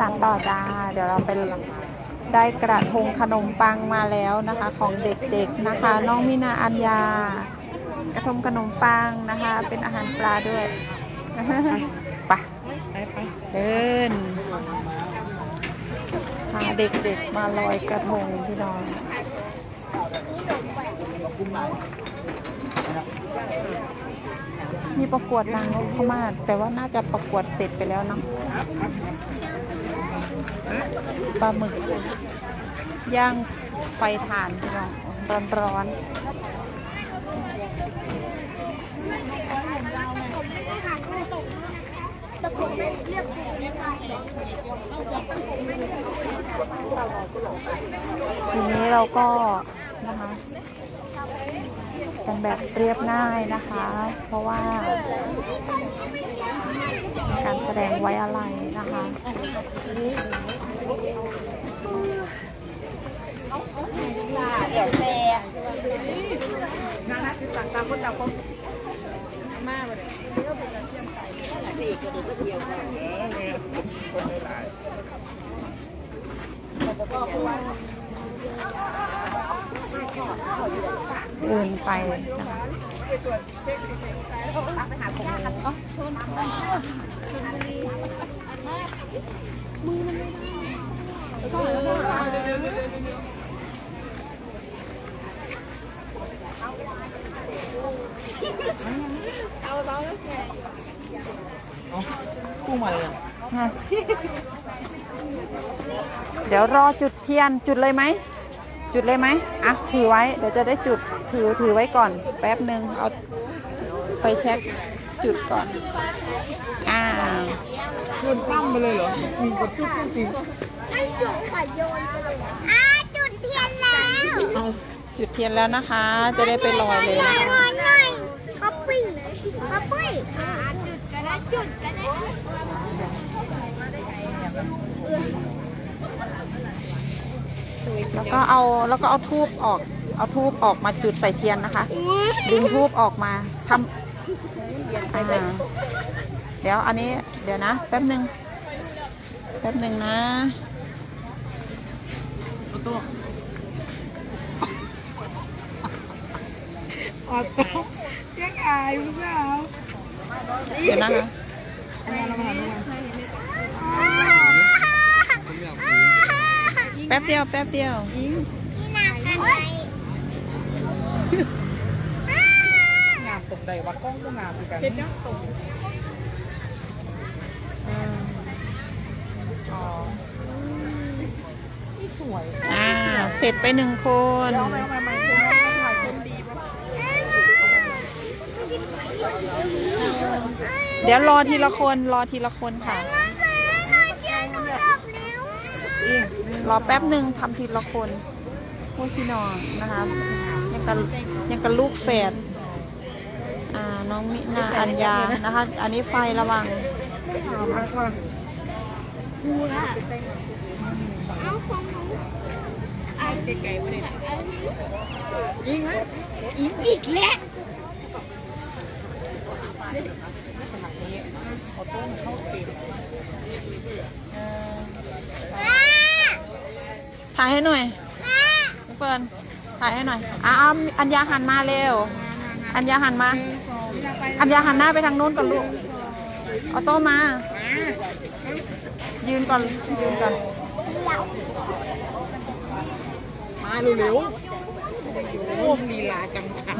ตามต่อจ้า เดี๋ยวเราไปได้กระทงขนมปังมาแล้วนะคะ ของเด็กๆนะคะ น้องมินาอัญญากระทงขนมปังนะคะ เป็นอาหารปลาด้วยไปไปไปเดินพาเด็กๆมาลอยกระทงพี่น้อง มีประกวดนางนพมาศแต่ว่าน่าจะประกวดเสร็จไปแล้วเนาะปลาหมึกย่างไฟถ่านพี่น้องร้อนร้อนๆทีนี้เราก็นะคะ กันแบบเรียบง่ายนะคะ เพราะว่าการแสดงไว้อะไรนะคะเดี๋ยวแซ่นะนะคือต่างตามคนต่างคนมากเลยสี่คนเดียวก็เที่ยวกันคนหลายเดินไปนะคะกุ้งมาเลยเดี๋ยวรอจุดเทียนจุดเลยไหม จุดเลยไหมอะถือไว้ เดี๋ยวจะได้จุด ถือถือไว้ก่อน แป๊บหนึ่งเอาไฟแช็คจุดก่อน อ่าชวนปั้มไปเลยเหรออืมกับจุ๊บจริงอ่าจุดเทียนแล้วเอาจุดเทียนแล้วนะคะ จะได้ไปลอยเลยหน่นะอยหน่คะอยหน่อยป๊อปปี้ป๊อปปี้อ่าจุดก็ได้จุดก็ได้ แล้วก็เอาแล้วก็เอาทูบออก เอาทูบออกมาจุดใส่เทียนนะคะ ดึงทูบออกมาทำอ่าเดี๋ยวอันนี้เดี๋ยวนะ แป๊บหนึ่งแป๊บหนึ่งนะอาตัวออกตัวยังอายหรือเปล่าเดี๋ยวนะคะ อันนี้เรามาหาดูกัน แป๊บเดียว แป๊บเดียว พี่นากันไหมงามตกใดว่ากล้องก็งามเหมือนกันเห็นยังตกอ๋อนี่สวยอ่า เสร็จไปหนึ่งคนเดี๋ยวเอาไปเอาไปเอาไปคุณต้องถ่ายคนดีป่ะเดี๋ยวรอทีละคน รอทีละคนค่ะ รอแป๊บหนึ่งทำทีละคนพวกพี่น้องนะคะยังกับยังกับลูกแฝดอ่าน้องมินาอัญญานะคะ อันนี้ไฟระวังเอามาก่อนไก่ไม่ได้ยิงไหมอีกแล้วขาดนี้เอาต้นเข้าเก็บ ถ่ายให้หน่อยพี่เฟิร์นถ่ายให้หน่อยอะเอาอัญญาหันมาเร็ว อัญญาหันมา อัญญาหันหน้าไปทางนู้นก่อนลูกเอาโต้มา ยืนก่อน ยืนก่อน มาเร็วๆโอ้ลีลาจังค่ะ